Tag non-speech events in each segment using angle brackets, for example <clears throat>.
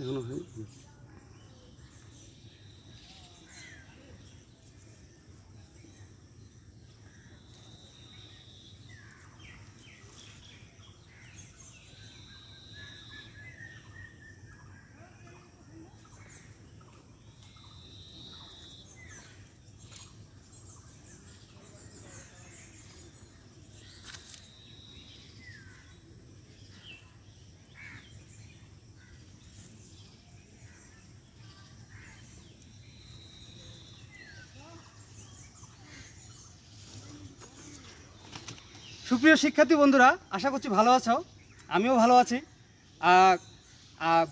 है। সুপ্রিয় শিক্ষার্থী বন্ধুরা, আশা করছি ভালো আছো। আমিও ভালো আছি।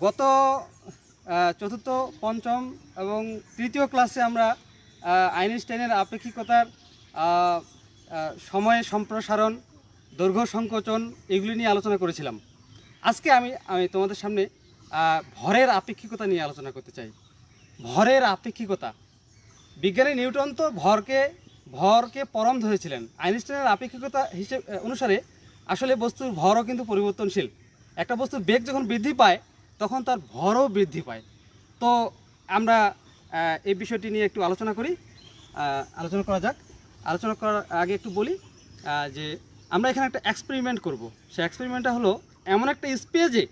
গত চতুর্থ, পঞ্চম এবং তৃতীয় ক্লাসে আমরা আইনস্টাইনের আপেক্ষিকতার সময় সম্প্রসারণ, দৈর্ঘ্য সংকোচন এগুলি নিয়ে আলোচনা করেছিলাম। আজকে আমি আমি তোমাদের সামনে ভরের আপেক্ষিকতা নিয়ে আলোচনা করতে চাই। ভরের আপেক্ষিকতা। বিজ্ঞানী নিউটন তো ভরকে ভরকে পরম ধরেছিলেন। আইনস্টাইনের আপেক্ষিকতা হিসেবে অনুসারে আসলে বস্তুর ভরও কিন্তু পরিবর্তনশীল। একটা বস্তুর বেগ যখন বৃদ্ধি পায়, তখন তার ভরও বৃদ্ধি পায়। তো আমরা এই বিষয়টি নিয়ে একটু আলোচনা করি। আলোচনা করা যাক। আলোচনা করার আগে একটু বলি যে আমরা এখানে একটা এক্সপেরিমেন্ট করব। সেই এক্সপেরিমেন্টটা হলো, এমন একটা স্পেজে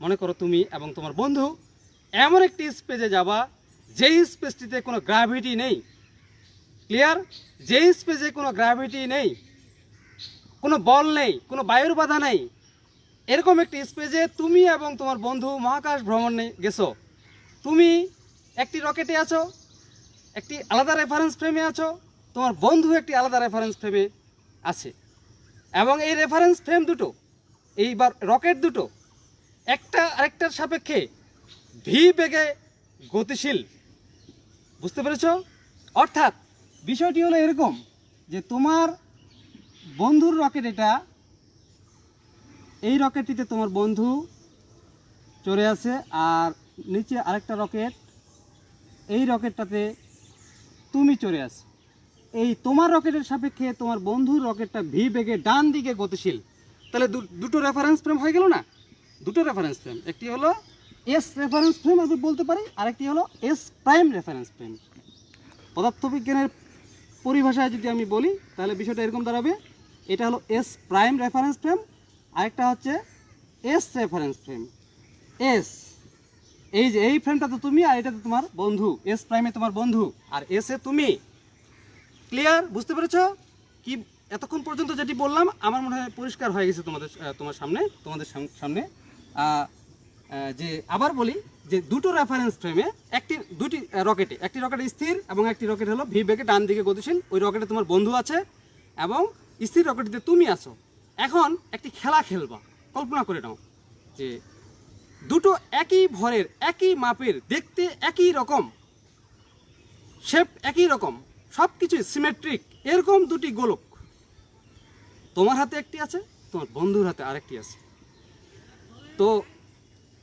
মনে করো তুমি এবং তোমার বন্ধু, এমন একটি স্পেজে যাবা, যেই স্পেসটিতে কোনো গ্র্যাভিটি নেই। ক্লিয়ার যেই স্পেসে কোনো গ্র্যাভিটি নেই, কোনো বল নেই, কোনো বায়ুর বাধা নেই। এরকম একটি স্পেসে তুমি এবং তোমার বন্ধু মহাকাশ ভ্রমণে গেছো। তুমি একটি রকেটে আছো, একটি আলাদা রেফারেন্স ফ্রেমে আছো, তোমার বন্ধু একটি আলাদা রেফারেন্স ফ্রেমে আছে। এবং এই রেফারেন্স ফ্রেম দুটো, এইবার রকেট দুটো, একটা আরেকটার সাপেক্ষে ভি বেগে গতিশীল। বুঝতে পেরেছ? অর্থাৎ বিষয়টি হলো এরকম যে তোমার বন্ধুর রকেট এটা, এই রকেটটিতে তোমার বন্ধু চড়ে আছে আর নিচে আরেকটা রকেট, এই রকেটটাতে তুমি চড়ে আছো। এই তোমার রকেটের সাপেক্ষে তোমার বন্ধুর রকেটটা ভি বেগে ডান দিকে গতিশীল। তাহলে দুটো রেফারেন্স ফ্রেম হয়ে গেল না? দুটো রেফারেন্স ফ্রেম একটি হলো এস রেফারেন্স ফ্রেম আমি বলতে পারি, আরেকটি হলো এস প্রাইম রেফারেন্স ফ্রেম পদার্থবিজ্ঞানের পরিভাষায় যদি আমি বলি, তাহলে বিষয়টা এরকম দাঁড়াবে। এটা হলো এস প্রাইম রেফারেন্স ফ্রেম আরেকটা হচ্ছে এস রেফারেন্স ফ্রেম এস এই যে, এই ফ্রেমটা তো তুমি আর এটা তো তোমার বন্ধু। এস প্রাইমে তোমার বন্ধু। আর এস এ তুমি। ক্লিয়ার বুঝতে পেরেছ? কি, এতক্ষণ পর্যন্ত যেটি বললাম, আমার মনে হয় পরিষ্কার হয়ে গেছে তোমাদের তোমার সামনে, তোমাদের সাম- সামনে। যে, আবার বলি যে দুটো রেফারেন্স ফ্রেমে একটি, দুটি রকেটে একটি রকেট স্থির এবং একটি রকেট হলো ভি বেগে ডান দিকে গতিশীল। ওই রকেটে তোমার বন্ধু আছে এবং স্থির রকেটটিতে তুমি আছো। এখন একটি খেলা খেলবা। কল্পনা করে নাও যে দুটো একই ভরের, একই মাপের, দেখতে একই রকম শেপ একই রকম সব কিছুই সিমেট্রিক এরকম দুটি গোলক। তোমার হাতে একটি আছে, তোমার বন্ধুর হাতে আরেকটি আছে। তো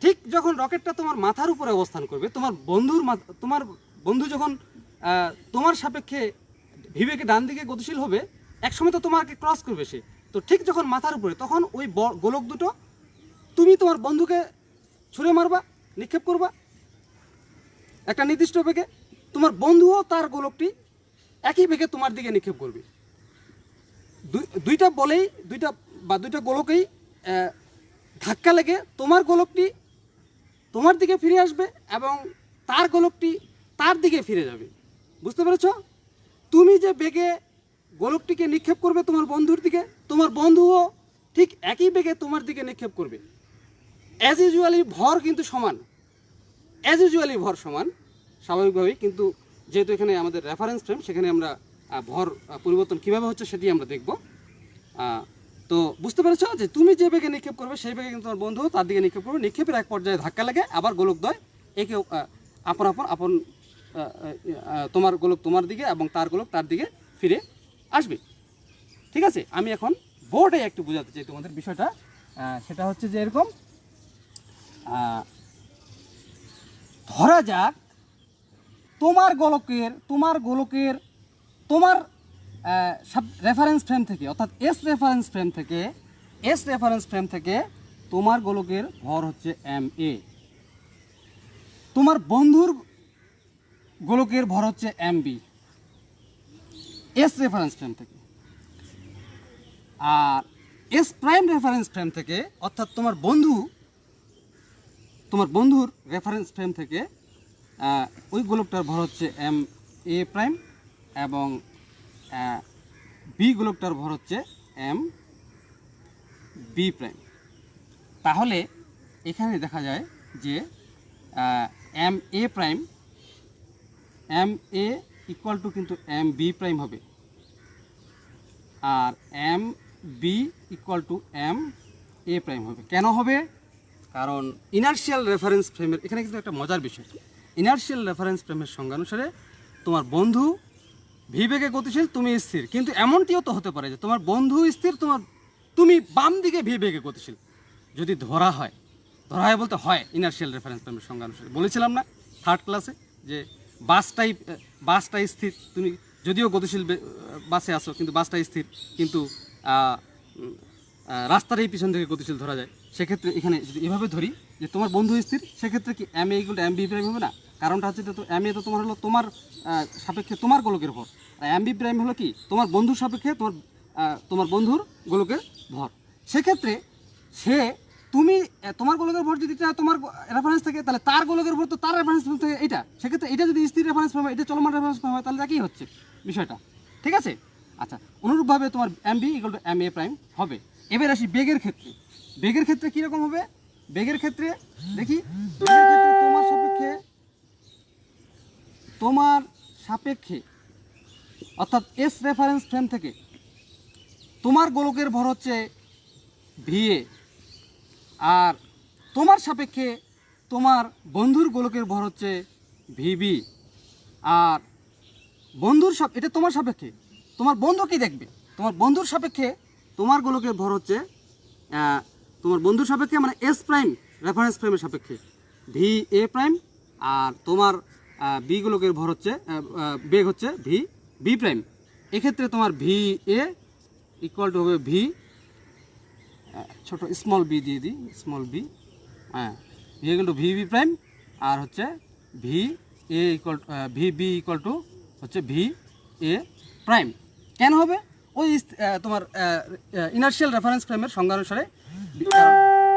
ঠিক যখন রকেটটা তোমার মাথার উপরে অবস্থান করবে, তোমার বন্ধুর তোমার বন্ধু যখন তোমার সাপেক্ষে ভিবেকে ডান দিকে গতিশীল হবে, একসময় তো তোমাকে ক্রস করবে সে। তো ঠিক যখন মাথার উপরে, তখন ওই গোলক দুটো, তুমি তোমার বন্ধুকে ছুঁড়ে মারবা, নিক্ষেপ করবা। একটা নির্দিষ্ট বেগে তোমার বন্ধুও তার গোলকটি একই বেগে তোমার দিকে নিক্ষেপ করবে। দুই- দুইটা বলেই, দুইটা বা দুইটা গোলকেই ধাক্কা লেগে তোমার গোলকটি তোমার দিকে ফিরে আসবে এবং তার গোলকটি তার দিকে ফিরে যাবে। বুঝতে পেরেছ? তুমি যে বেগে গোলকটিকে নিক্ষেপ করবে তোমার বন্ধুর দিকে, তোমার বন্ধুও ঠিক একই বেগে তোমার দিকে নিক্ষেপ করবে। অ্যাজ ইউজুয়ালি ভর কিন্তু সমান। অ্যাজ ইউজুয়ালি ভর সমান, স্বাভাবিকভাবেই। কিন্তু যেহেতু এখানে আমাদের রেফারেন্স ফ্রেম সেখানে আমরা ভর পরিবর্তন কীভাবে হচ্ছে সেটি আমরা দেখব। তো বুঝতে পেরেছ যে তুমি যে বেগে নিক্ষেপ করবে, সেই বেগে কিন্তু তোমার বন্ধু তার দিকে নিক্ষেপ করবে। নিক্ষেপের এক পর্যায়ে ধাক্কা লাগে, আবার গোলকদ্বয় একে আপন আপন আপন তোমার গোলক তোমার দিকে এবং তার গোলক তার দিকে ফিরে আসবে। ঠিক আছে? আমি এখন বোর্ডে একটু বোঝাতে চাই তোমাদের বিষয়টা। সেটা হচ্ছে যে এরকম ধরা যাক তোমার গোলকের তোমার গোলকের, তোমার রেফারেন্স ফ্রেম থেকে, অর্থাৎ এস রেফারেন্স ফ্রেম থেকে এস রেফারেন্স ফ্রেম থেকে তোমার গোলকের ভর হচ্ছে এম এ তোমার বন্ধুর গোলকের ভর হচ্ছে M B S reference frame থেকে। আর এস প্রাইম রেফারেন্স ফ্রেম থেকে, অর্থাৎ তোমার বন্ধু, তোমার বন্ধুর রেফারেন্স ফ্রেম থেকে ওই গোলকটার ভর হচ্ছে এম এ প্রাইম এবং বি গোলকটার ভর হচ্ছে এম বি প্রাইম তাহলে এখানে দেখা যায় যে M A prime M A equal to কিন্তু এম বি প্রাইম হবে। আর M B equal to M A prime হবে। কেন হবে? কারণ ইনার্শিয়াল রেফারেন্স ফ্রেমের এখানে কিন্তু একটা মজার বিষয়। ইনার্শিয়াল রেফারেন্স ফ্রেমের সংজ্ঞা অনুসারে তোমার বন্ধু ভিবেগে গতিশীল তুমি স্থির। কিন্তু এমনটিও তো হতে পারে যে তোমার বন্ধু স্থির তোমার তুমি বাম দিকে ভিবেগে গতিশীল। যদি ধরা হয় ধরা হয় বলতে হয় ইনার্শিয়াল রেফারেন্স ফ্রেমের সংজ্ঞা অনুসারে বলেছিলাম না থার্ড ক্লাসে যে বাসটাই বাসটাই স্থির তুমি যদিও গতিশীল বাসে আসো কিন্তু বাসটাই স্থির কিন্তু আহ, উম, আহ, রাস্তার এই পিছন থেকে গতিশীল ধরা যায়। সেক্ষেত্রে এখানে যদি এভাবে ধরি যে তোমার বন্ধু স্থির সেক্ষেত্রে কি M A M B prime হবে না? কারণটা হচ্ছে তো এম এ তো তোমার হলো তোমার সাপেক্ষে তোমার গোলকের ভর। আর এম বি হলো কি? তোমার বন্ধুর সাপেক্ষে তোমার তোমার বন্ধুর গোলকের ভর। সেক্ষেত্রে সে, তুমি তোমার গোলকের ভর যদি তোমার রেফারেন্স থাকে, তাহলে তার গোলকের ভর তো তার রেফারেন্স থেকে এটা সেক্ষেত্রে এটা যদি স্থির রেফারেন্স ফ্রেম হয় এটা চলমান রেফারেন্স ফ্রেম হয় তাহলে একই হচ্ছে? বিষয়টা। ঠিক আছে? আচ্ছা অনুরূপভাবে তোমার M B equal to M A prime হবে। এবার আসি বেগের ক্ষেত্রে। বেগের ক্ষেত্রে কীরকম হবে? বেগের ক্ষেত্রে দেখি তোমার সাপেক্ষে তোমার সাপেক্ষে, অর্থাৎ এস রেফারেন্স ফ্রেম থেকে, তোমার গোলকের ভর হচ্ছে ভিএ আর তোমার সাপেক্ষে তোমার বন্ধুর গোলকের ভর হচ্ছে ভিবি আর বন্ধুর সাপ, এটা তোমার সাপেক্ষে, তোমার বন্ধু কী দেখবে? তোমার বন্ধুর সাপেক্ষে তোমার গোলকের ভর হচ্ছে তোমার বন্ধুর সাপেক্ষে মানে এস প্রাইম রেফারেন্স ফ্রেমের সাপেক্ষে ভি এ প্রাইম আর তোমার বি গোলকের ভর হচ্ছে বেগ হচ্ছে ভি বি প্রাইম এক্ষেত্রে তোমার ভি এ ইকুয়াল টু হবে ভি ছোট স্মল বি দিয়ে দিই স্মল বি হ্যাঁ V equal to V B prime আর হচ্ছে V A equal V B equal to হচ্ছে ভি এ প্রাইম কেন হবে? ওই তোমার ইনার্শিয়াল রেফারেন্স ফ্রেমের সংজ্ঞা অনুসারে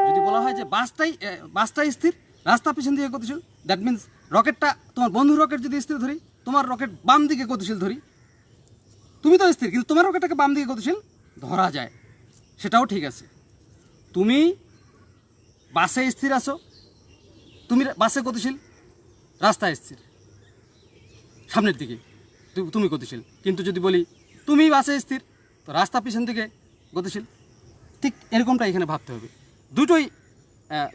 যদি বলা হয় যে বাসটাই বাসটাই স্থির, রাস্তা পিছন দিয়ে গতিশীল দ্যাট মিন্স রকেটটা, তোমার বন্ধু রকেট যদি স্থির ধরি, তোমার রকেট বাম দিকে গতিশীল ধরি। তুমি তো স্থির, কিন্তু তোমার রকেটটাকে বাম দিকে গতিশীল ধরা যায়। সেটাও ঠিক আছে। তুমি বাসে স্থির আছো, তুমি বাসে গতিশীল, রাস্তায় স্থির। সামনের দিকে তুমি গতিশীল। কিন্তু যদি বলি, তুমি বাসে স্থির, তো রাস্তা পিছন দিকে গতিশীল। ঠিক এরকমটা এখানে ভাবতে হবে। দুটোই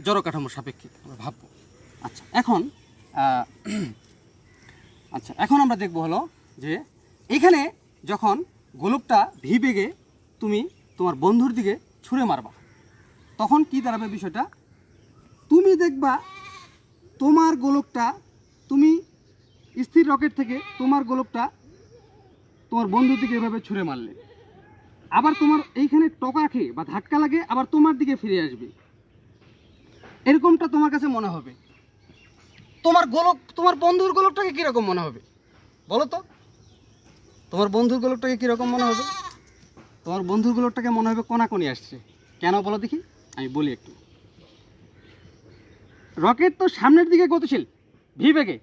জড় কাঠামোর সাপেক্ষে আমরা ভাববো। আচ্ছা এখন <clears throat> আচ্ছা এখন আমরা দেখব হলো যে এখানে যখন গোলকটা ভি বেগে তুমি তোমার বন্ধুর দিকে ছুঁড়ে মারবা, তখন কি দাঁড়াবে বিষয়টা? তুমি দেখবা তোমার গোলকটা, তুমি স্থির রকেট থেকে তোমার গোলকটা তোমার বন্ধুর দিকে এভাবে ছুঁড়ে মারলে। আবার তোমার এইখানে টকা খেয়ে বা ধাক্কা লাগে, আবার তোমার দিকে ফিরে আসবে। এরকমটা তোমার কাছে মনে হবে। তোমার গোলক, তোমার বন্ধুর গোলকটাকে কীরকম মনে হবে? বলো তো। তোমার বন্ধুর গোলকটাকে কীরকম মনে হবে? তোমার বন্ধুর গোলকটাকে মনে হবে কোনাকোনি আসছে। কেন বলো দেখি? আমি বলি একটু। রকেট তো সামনের দিকে গতিশীল ভি বেগে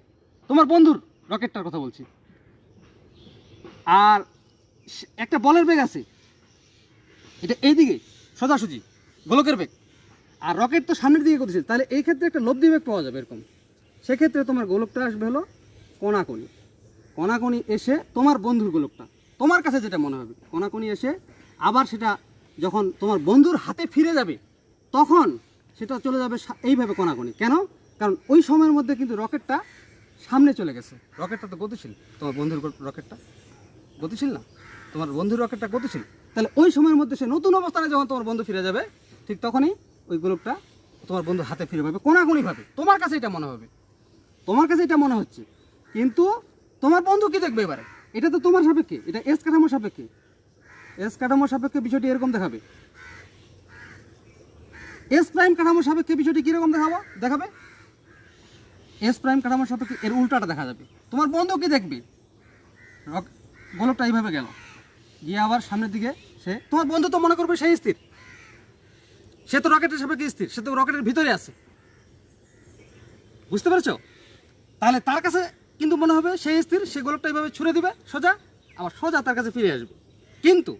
তোমার বন্ধুর রকেটটার কথা বলছি। আর একটা বলের বেগ আছে। এটা এইদিকে, সোজাসুজি, গোলকের বেগ। আর রকেট তো সামনের দিকে গতিশীল, তাহলে এই ক্ষেত্রে একটা লব্ধি বেগ পাওয়া যাবে এরকম। সেক্ষেত্রে তোমার গোলকটা আসবে হলো কোনাকোনি কোনাকোনি এসে তোমার বন্ধুর গোলকটা। তোমার কাছে যেটা মনে হবে কোনাকোনি এসে আবার সেটা যখন তোমার বন্ধুর হাতে ফিরে যাবে, তখন সেটা চলে যাবে এইভাবে কোনাকোনি কেন? কারণ ওই সময়ের মধ্যে কিন্তু রকেটটা সামনে চলে গেছে। রকেটটা তো গতিশীল। তোমার বন্ধুর রকেটটা গতিশীল না? তোমার বন্ধুর রকেটটা গতিশীল। তাহলে ওই সময়ের মধ্যে সে নতুন অবস্থানে যখন তোমার বন্ধু ফিরে যাবে, ঠিক তখনই ওই গোলকটা তোমার বন্ধু হাতে ফিরে পাবে। কোনাকুনি ভাবে। তোমার কাছে এটা মনে হবে। তোমার কাছে এটা মনে হচ্ছে। কিন্তু তোমার বন্ধু কি দেখবে এবারে? এটা তো তোমার সাপেক্ষে। এটা এস কাঠামোর সাপেক্ষে। এস কাঠামোর সাপেক্ষে বিষয়টি এরকম দেখাবে। এস প্রাইম কাঠামোর সাপেক্ষে বিষয়টি কীরকম দেখাবো? দেখাবে? এস প্রাইম কাঠামোর সাপেক্ষে এর উল্টাটা দেখা যাবে। তোমার বন্ধু কি দেখবে? গোলকটা এইভাবে গেল। গিয়ে আবার সামনের দিকে সে তোমার বন্ধু তো মনে করবে সেই স্থির। সে তো রকেটের সাপেক্ষে স্থির। সে তো রকেটের ভিতরে আছে। বুঝতে পেরেছ? তাহলে তার কাছে কিন্তু মনে হবে সেই স্থির, সে গোলকটা এইভাবে ছুড়ে দিবে, সোজা, আবার সোজা তার কাছে ফিরে আসবে। কিন্তু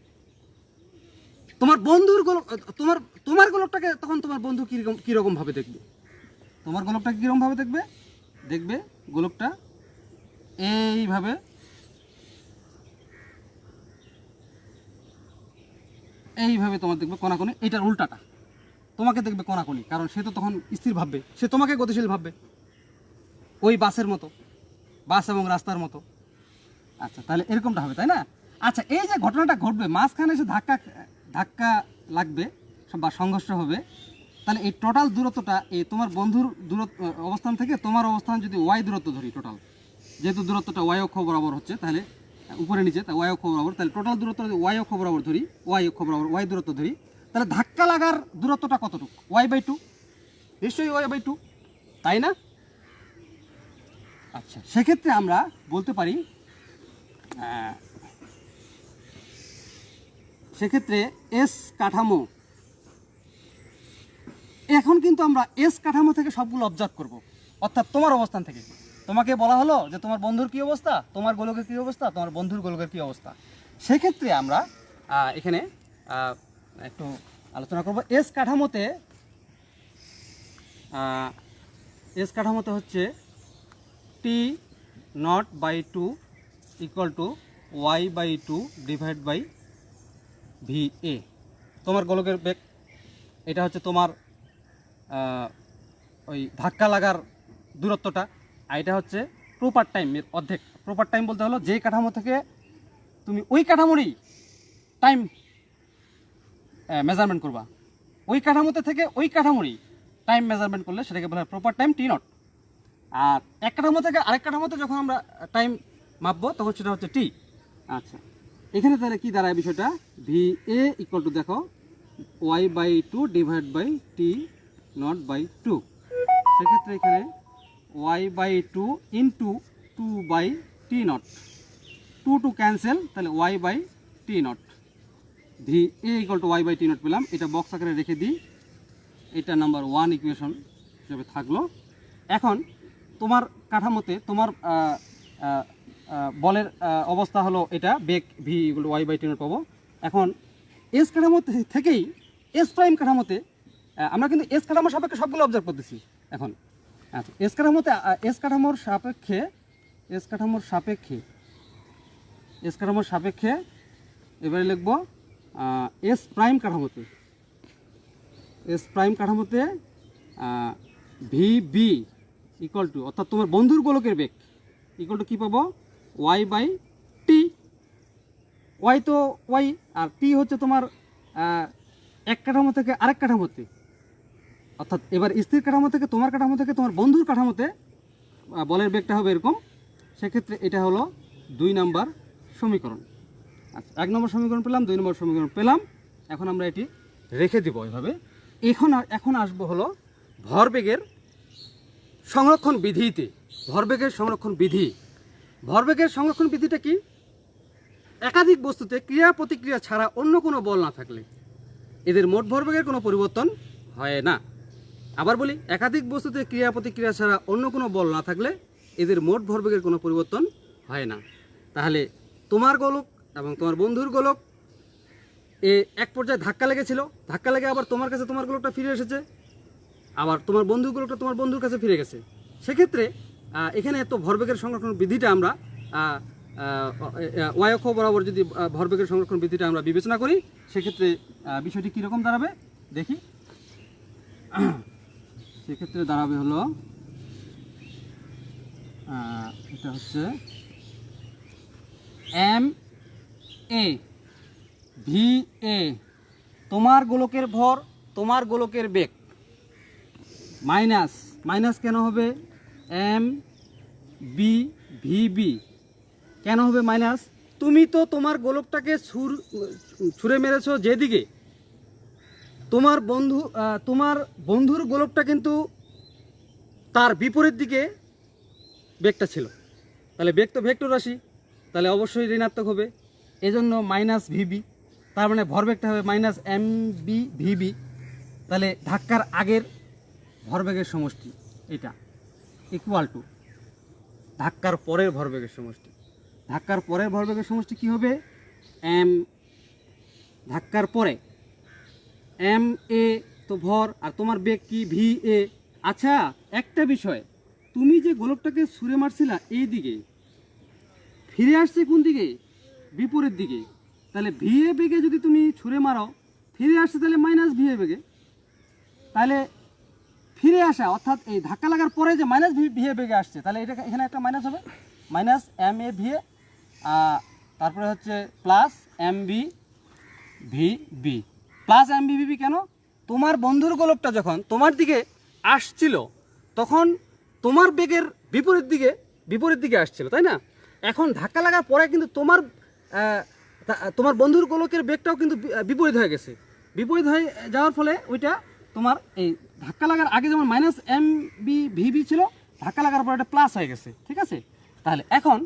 তোমার বন্ধুর গোলক তোমার তোমার গোলকটাকে তখন তোমার বন্ধু কীরকম কীরকম ভাবে দেখবে? তোমার গোলকটা কীরকম ভাবে দেখবে? দেখবে গোলকটা এইভাবে। এইভাবে তোমার দেখবে কোনাকুনি, এটার উল্টাটা। তোমাকে দেখবে কোনাকুনি, কারণ সে তো তখন স্থির ভাববে, সে তোমাকে গতিশীল ভাববে। ওই বাসের মতো। বাস এবং রাস্তার মতো। আচ্ছা তাহলে এরকমটা হবে, তাই না? আচ্ছা এই যে ঘটনাটা ঘটবে, মাঝখানে এসে ধাক্কা ধাক্কা লাগবে, বা সংঘর্ষ হবে, তাহলে এই টোটাল দূরত্বটা, এই তোমার বন্ধুর দূরত্ব অবস্থান থেকে তোমার অবস্থান যদি ওয়াই দূরত্ব ধরি টোটাল যেহেতু দূরত্বটা ওয়াই অক্ষ বরাবর হচ্ছে, তাহলে উপরে নিচে, তা ওয়াই অক্ষ বরাবর, তাহলে টোটাল দূরত্ব যদি ওয়াই অক্ষ বরাবর ধরি ওয়াই অক্ষ বরাবর ওয়াই দূরত্ব ধরি, তাহলে ধাক্কা লাগার দূরত্বটা কতটুকু? ওয়াই বাই টু নিশ্চয়ই ওয়াই বাই টু তাই না? আচ্ছা। সেক্ষেত্রে আমরা বলতে পারি সেক্ষেত্রে এস কাঠামো। এখন কিন্তু আমরা এস কাঠামো থেকে সবগুলো অবজার্ভ করব। অর্থাৎ তোমার অবস্থান থেকে। তোমাকে বলা হলো যে তোমার বন্ধুর কী অবস্থা, তোমার গোলকের কী অবস্থা, তোমার বন্ধুর গোলকের কী অবস্থা। সেক্ষেত্রে আমরা এখানে একটু আলোচনা করব। এস কাঠামোতে এস কাঠামোতে হচ্ছে T nought by two equal to Y by two divide by V A. তোমার গোলকের বেগ, এটা হচ্ছে তোমার ওই ধাক্কা লাগার দূরত্বটা, আর এটা হচ্ছে প্রপার টাইমের অর্ধেক। প্রপার টাইম বলতে হলো যে কাঠামো থেকে তুমি ওই কাঠামোরই টাইম মেজারমেন্ট করবা। ওই কাঠামোতে থেকে ওই কাঠামোরই টাইম মেজারমেন্ট করলে সেটাকে বলা হয় প্রপার টাইম টি নট। আর এক কাঠামো থেকে আরেক কাঠামোতে যখন আমরা টাইম মাপবো, তখন সেটা হচ্ছে টি আচ্ছা। এখানে তাহলে কি দাঁড়ায় বিষয়টা? ভি এ ইকুয়াল টু দেখো Y by two divide by T nought by two সেক্ষেত্রে এখানে Y by two into two by T nought two two cancel তাহলে Y by T nought V A equal to Y by T nought পেলাম। এটা box আকারে রেখে দিই। এটা number one equation হিসেবে থাকল। এখন তোমার কাঠামোতে তোমার বলের অবস্থা হলো এটা, বেগ V equal Y by T nought পাবো এখন এস কাঠামো থেকেই এস প্রাইম কাঠামোতে আমরা কিন্তু এস কাঠামোর সাপেক্ষে সবগুলো অবজার্ভ করতেছি এখন। আচ্ছা এস কাঠামোতে এস কাঠামোর সাপেক্ষে এস কাঠামোর সাপেক্ষে এস কাঠামোর সাপেক্ষে, এবারে লিখব এস প্রাইম কাঠামোতে এস প্রাইম কাঠামোতে ভি বি ইকুয়াল টু অর্থাৎ তোমার বন্ধুর গোলকের বেগ ইকুয়াল টু কী পাবো? ওয়াই বাই টি ওয়াই তো ওয়াই আর টি হচ্ছে তোমার এক কাঠামো থেকে আরেক কাঠামোতে অর্থাৎ এবার স্ত্রীর কাঠামো থেকে তোমার কাঠামো থেকে তোমার বন্ধুর কাঠামোতে বলের বেগটা হবে এরকম। সেক্ষেত্রে এটা হলো দুই নাম্বার সমীকরণ। আচ্ছা এক নম্বর সমীকরণ পেলাম, দুই নম্বর সমীকরণ পেলাম। এখন আমরা এটি রেখে দিব এভাবে। এখন এখন আসব হলো ভরবেগের সংরক্ষণ বিধিতে, ভরবেগের সংরক্ষণ বিধি। ভরবেগের সংরক্ষণ বিধিটা কি? একাধিক বস্তুতে ক্রিয়া প্রতিক্রিয়া ছাড়া অন্য কোনো বল না থাকলে এদের মোট ভরবেগের কোনো পরিবর্তন হয় না। আবার বলি, একাধিক বস্তুতে ক্রিয়া প্রতিক্রিয়া ছাড়া অন্য কোনো বল না থাকলে এদের মোট ভরবেগের কোনো পরিবর্তন হয় না। তাহলে তোমার গোলক এবং তোমার বন্ধুর গোলক এ এক পর্যায়ে ধাক্কা লেগেছিল। ধাক্কা লেগে আবার তোমার কাছে তোমার গোলকটা ফিরে এসেছে। আবার তোমার বন্ধুগুলোটা তোমার বন্ধুর কাছে ফিরে গেছে। সেক্ষেত্রে এখানে তো ভরবেগের সংরক্ষণ বিধিটা আমরা আহ, আহ, ওয়াই অক্ষ বরাবর যদি ভরবেগের সংরক্ষণ বিধিটা আমরা বিবেচনা করি সেক্ষেত্রে বিষয়টি কীরকম দাঁড়াবে? দেখি। <clears throat> সেক্ষেত্রে দাঁড়াবে হলো এটা হচ্ছে এম এ ভি এ। তোমার গোলকের ভর তোমার গোলকের বেগ। মাইনাস মাইনাস কেন হবে? এম বি ভি বি কেন হবে মাইনাস? তুমি তো তোমার গোলকটাকে ছুর, ছুঁড়ে মেরেছো যেদিকে। তোমার বন্ধু তোমার বন্ধুর গোলকটা কিন্তু তার বিপরীত দিকে বেগটা ছিল। তাহলে বেগ তো ভেক্টর রাশি। তাহলে অবশ্যই ঋণাত্মক হবে। এজন্য মাইনাস ভিবি তার মানে ভরবেগটা হবে মাইনাস এম বি ভিবি তাহলে ধাক্কার আগের ভরবেগের সমষ্টি, এটা ইকুয়াল টু ধাক্কার পরের ভরবেগের সমষ্টি। ধাক্কার পরের ভরবেগের সমষ্টি কি হবে? এম ধাক্কার পরে। এম এ তো ভর, আর তোমার বেগ কি? ভি এ আচ্ছা একটা বিষয়, তুমি যে গোলকটাকে ছুঁড়ে মারছিলা এই দিকে ফিরে আসছে কোন দিকে? বিপরীত দিকে। তাহলে ভি এ বেগে যদি তুমি ছুঁড়ে মারো, ফিরে আসছে তাহলে মাইনাস ভি এ বেগে। তাহলে ফিরে আসা, অর্থাৎ এই ধাক্কা লাগার পরে যে মাইনাস ভি ভি এ বেগে আসছে, তাহলে এটা এখানে একটা মাইনাস হবে। Minus M A V A তারপরে হচ্ছে plus M B V B plus M B B কেন? তোমার বন্ধুর গোলকটা যখন তোমার দিকে আসছিল, তখন তোমার বেগের বিপরীত দিকে বিপরীত দিকে আসছিল, তাই না? এখন ধাক্কা লাগার পরে কিন্তু তোমার তোমার বন্ধুর গোলকের বেগটাও কিন্তু বিপরীত হয়ে গেছে। বিপরীত হয়ে যাওয়ার ফলে ওইটা তোমার এই ধাক্কা লাগার আগে যেমন মাইনাস এম বি ভিবি ছিল, ধাক্কা লাগার পর এটা প্লাস হয়ে গেছে, ঠিক আছে? তাহলে এখন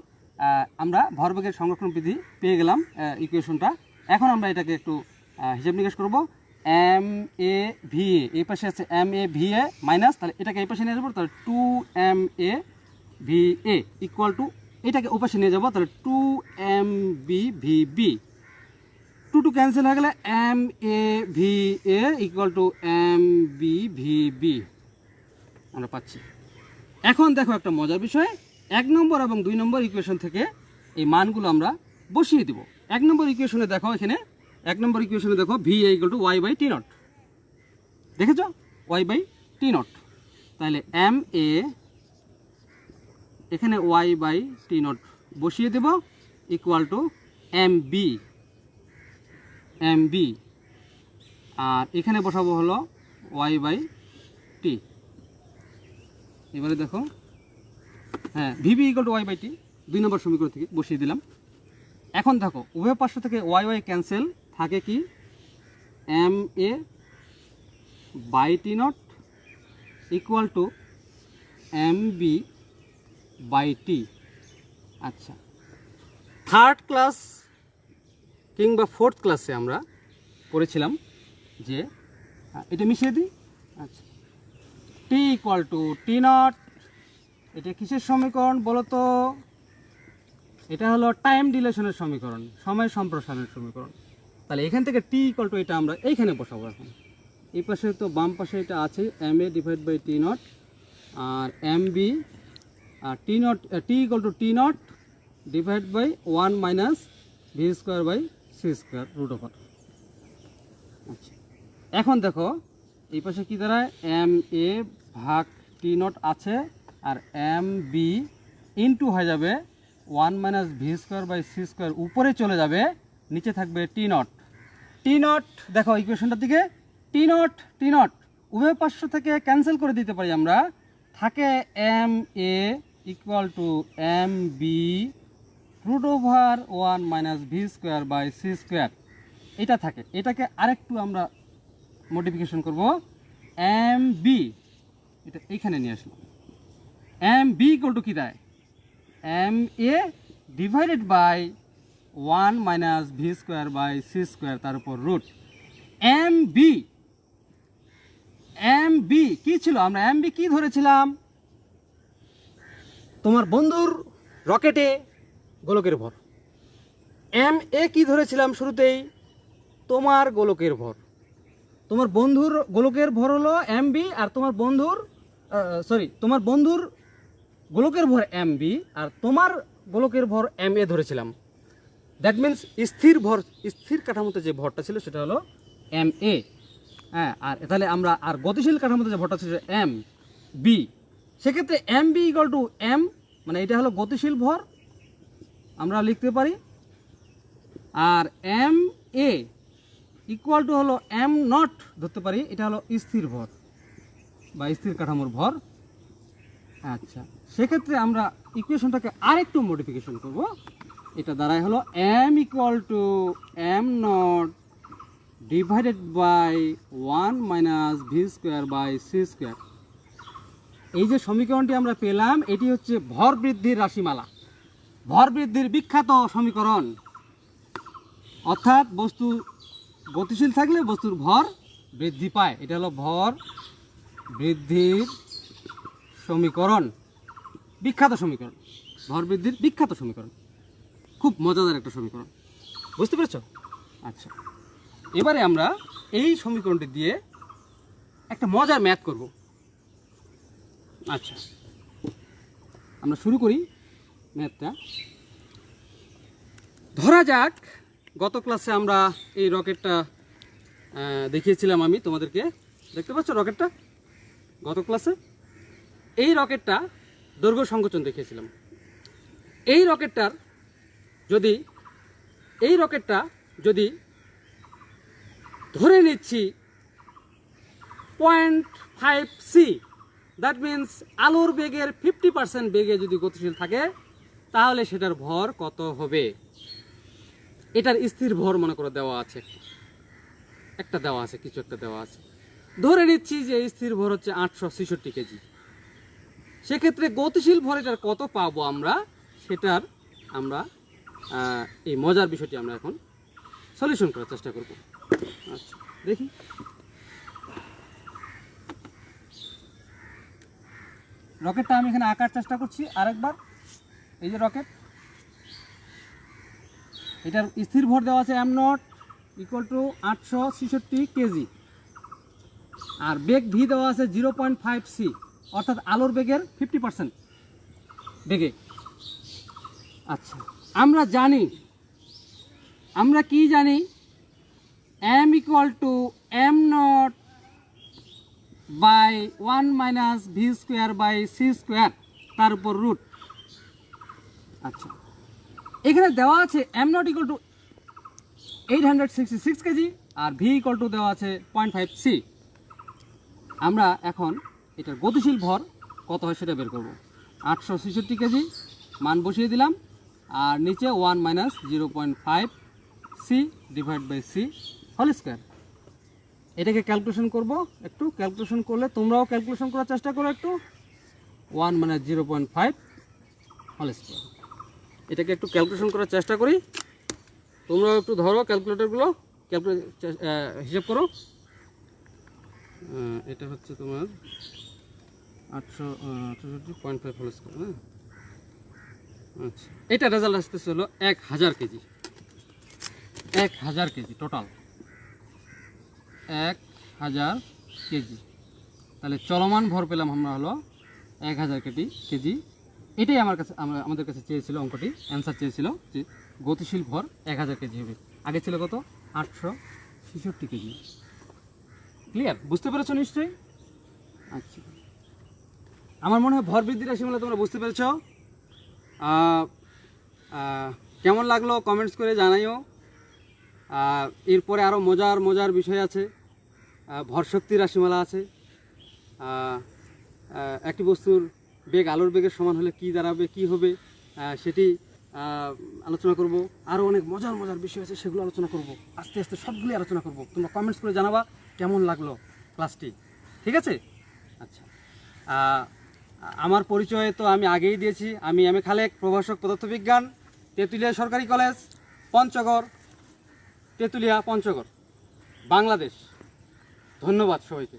আমরা ভরবেগের সংরক্ষণ বিধি পেয়ে গেলাম ইকুয়েশনটা এখন আমরা এটাকে একটু হিসেব নিকাশ করব। এম এ ভি এ এই পাশে আছে M A V A minus তাহলে এটাকে এই পাশে নিয়ে যাব, তাহলে two M A V A equal to এটাকে ওপাশে নিয়ে যাব, তাহলে two M B V B two two cancel হয়ে গেলে M A V A equal to M B V B আমরা পাচ্ছি। এখন দেখো একটা মজার বিষয়। এক নম্বর এবং দুই নম্বর ইকুয়েশন থেকে এই মানগুলো আমরা বসিয়ে দিব। এক নম্বর ইকুয়েশনে দেখো এখানে, এক নম্বর ইকুয়েশনে দেখো V equal to Y by T naught দেখেছ? ওয়াই বাই টি নট তাহলে এম এ এখানে ওয়াই বাই টি নট বসিয়ে দেব। Equal to M B M B আর এখানে বসাবো হলো ওয়াই বাই টি এবারে দেখো। হ্যাঁ V B equal to Y by T দুই নম্বর সমীকরণ থেকে বসিয়ে দিলাম। এখন দেখো, উভয় পার্শ্ব থেকে ওয়াই ওয়াই ক্যান্সেল থাকে কি? M A by T naught equal to M B by T আচ্ছা। থার্ড ক্লাস কিংবা ফোর্থ ক্লাসে আমরা পড়েছিলাম যে এটা মিশিয়ে দিই। আচ্ছা। T equal to T naught এটা কিসের সমীকরণ বলো তো এটা হলো টাইম ডিলেশনের সমীকরণ, সময় সম্প্রসারণের সমীকরণ। তাহলে এখান থেকে টি ইকুয়াল টু এটা আমরা এইখানে বসাবো এখন। এই পাশে তো বাম পাশে এটা আছে M A divide by T naught R M B R T naught T equal to T naught divide by one minus V square by C root আচ্ছা এখন দেখো, এই পাশে কি দাঁড়ায়? এম এ ভাগ টি নট আছে, আর এম বি ইন্টু হয়ে যাবে one minus V square by C square, উপরে চলে যাবে, নিচে থাকবে টি নট। টি নট, দেখো ইকুয়েশনটার দিকে, টি নট টি নট, উভয় পার্শ্ব থেকে ক্যান্সেল করে দিতে পারি আমরা, থাকে M A equal to M B root over one minus V square by C square এটা থাকে। এটাকে আরেকটু আমরা মডিফিকেশন করব। এম বি এটা এইখানে নিয়ে আসলাম। এম বি ইকুয়াল টু কী দেয়? M A divided by one minus V square by C square তার উপর root M B M B কী ছিল? আমরা এম বি কী ধরেছিলাম? তোমার বন্ধুর রকেটে গোলকের ভর। এম এ কি ধরেছিলাম শুরুতেই? তোমার গোলকের ভর। তোমার বন্ধুর গোলকের ভর হলো এম বি আর তোমার বন্ধুর সরি তোমার বন্ধুর গোলকের ভর এম বি আর তোমার গোলকের ভর এম এ ধরেছিলাম। দ্যাট মিন্স স্থির ভর, স্থির কাঠামোতে যে ভরটা ছিল সেটা হলো এম এ। হ্যাঁ আর তাহলে আমরা আর গতিশীল কাঠামোতে যে ভরটা ছিল এম বি। সেক্ষেত্রে M B equal to M মানে এটা হলো গতিশীল ভর আমরা লিখতে পারি। আর এম এ ইকুয়াল টু হলো এম নট ধরতে পারি। এটা হলো স্থির ভর বা স্থির কাঠামোর ভর। আচ্ছা সেক্ষেত্রে আমরা ইকুয়েশনটাকে আরেকটু মডিফিকেশন করব। এটা দ্বারাই হলো M equal to M naught divided by one minus V square by C square এই যে সমীকরণটি আমরা পেলাম, এটি হচ্ছে ভর বৃদ্ধির রাশিমালা। ভর বৃদ্ধির বিখ্যাত সমীকরণ। অর্থাৎ বস্তু গতিশীল থাকলে বস্তুর ভর বৃদ্ধি পায়। এটা হলো ভর বৃদ্ধির সমীকরণ। বিখ্যাত সমীকরণ। ভর বৃদ্ধির বিখ্যাত সমীকরণ। খুব মজাদার একটা সমীকরণ। বুঝতে পেরেছ? আচ্ছা। এবারে আমরা এই সমীকরণটি দিয়ে একটা মজার ম্যাথ করব। আচ্ছা। আমরা শুরু করি ম্যাথটা ধরা যাক, গত ক্লাসে আমরা এই রকেটটা দেখিয়েছিলাম আমি তোমাদেরকে। দেখতে পাচ্ছ রকেটটা গত ক্লাসে এই রকেটটা দৈর্ঘ্য সংকোচন দেখিয়েছিলাম। এই রকেটটার যদি, এই রকেটটা যদি ধরে নিচ্ছি point five C that means আলোর বেগের ফিফটি পার্সেন্ট বেগে যদি গতিশীল থাকে তাহলে সেটার ভর কত হবে? এটার স্থির ভর মনে করো দেওয়া আছে। একটা দেওয়া আছে, কিছু একটা দেওয়া আছে। ধরে নিচ্ছি যে স্থির ভর হচ্ছে আটশো ছেষট্টি কেজি। সেক্ষেত্রে গতিশীল ভর এটার কত পাবো আমরা? সেটার আমরা এই মজার বিষয়টি আমরা এখন সলিউশন করার চেষ্টা করব। আচ্ছা দেখি। রকেটটা আমি এখানে আঁকার চেষ্টা করছি আরেকবার। এই যে রকেট। এটার স্থির ভর দেওয়া আছে এম নট ইকুয়াল টু আটশো ছেষট্টি কেজি। আর বেগ ভি দেওয়া আছে জিরো পয়েন্ট ফাইভ সি অর্থাৎ আলোর বেগের ফিফটি পার্সেন্ট বেগে। আচ্ছা আমরা জানি, আমরা কি জানি? M equal to M naught by one minus V square by C square তার উপর রুট আচ্ছা। এখানে দেওয়া আছে M naught equal to eight hundred sixty six KG R V equal to দেওয়া আছে পয়েন্ট ফাইভ সি আমরা এখন এটার গতিশীল ভর কত হয় সেটা বের করব। আটশো ছেষট্টি কেজি, মান বসিয়ে দিলাম। আর নিচে one minus zero point five C divide by C whole square এটাকে ক্যালকুলেশন করব একটু। ক্যালকুলেশন করলে তোমরাও ক্যালকুলেশন করার চেষ্টা করো একটু। One minus zero point five whole square এটাকে একটু ক্যালকুলেশন করার চেষ্টা করি। তোমরাও একটু ধরো ক্যালকুলেটরগুলো ক্যালকুলে হিসাব করো। এটা হচ্ছে তোমার আটশো আটষট্টি পয়েন্ট ফাইভ হোল হ্যাঁ? আচ্ছা। এটা রেজাল্ট আসতেছে হলো এক হাজার কেজি। এক হাজার কেজি টোটাল এক হাজার কেজি। তাহলে চলমান ভর পেলাম আমরা হলো এক হাজার কেজি কেজি। এটাই আমার কাছে আমাদের কাছে চেয়েছিল অঙ্কটি। অ্যান্সার চেয়েছিল যে গতিশীল ভর এক হাজার কেজি হবে। আগে ছিল কত? আটশো ছেষট্টি কেজি। ক্লিয়ার বুঝতে পেরেছ নিশ্চয়ই? আচ্ছা। আমার মনে হয় ভর বৃদ্ধি রাশিমালা তোমরা বুঝতে পেরেছ। কেমন লাগল কমেন্টস করে জানাইও। এরপরে আরও মজার মজার বিষয় আছে। ভরশক্তি রাশিমালা আছে। একটি বস্তুর বেগ, আলোর বেগের সমান হলে কি দাঁড়াবে, কি হবে সেটি আলোচনা করব। আরও অনেক মজার মজার বিষয় আছে, সেগুলো আলোচনা করব। আস্তে আস্তে সবগুলি আলোচনা করব। তোমরা কমেন্টস করে জানাবা কেমন লাগল ক্লাসটি ঠিক আছে? আচ্ছা। আমার পরিচয় তো আমি আগেই দিয়েছি। আমি এ খালেক, প্রভাষক পদার্থবিজ্ঞান, তেঁতুলিয়া সরকারি কলেজ, পঞ্চগড়, তেঁতুলিয়া, পঞ্চগড়, বাংলাদেশ। ধন্যবাদ সবাইকে।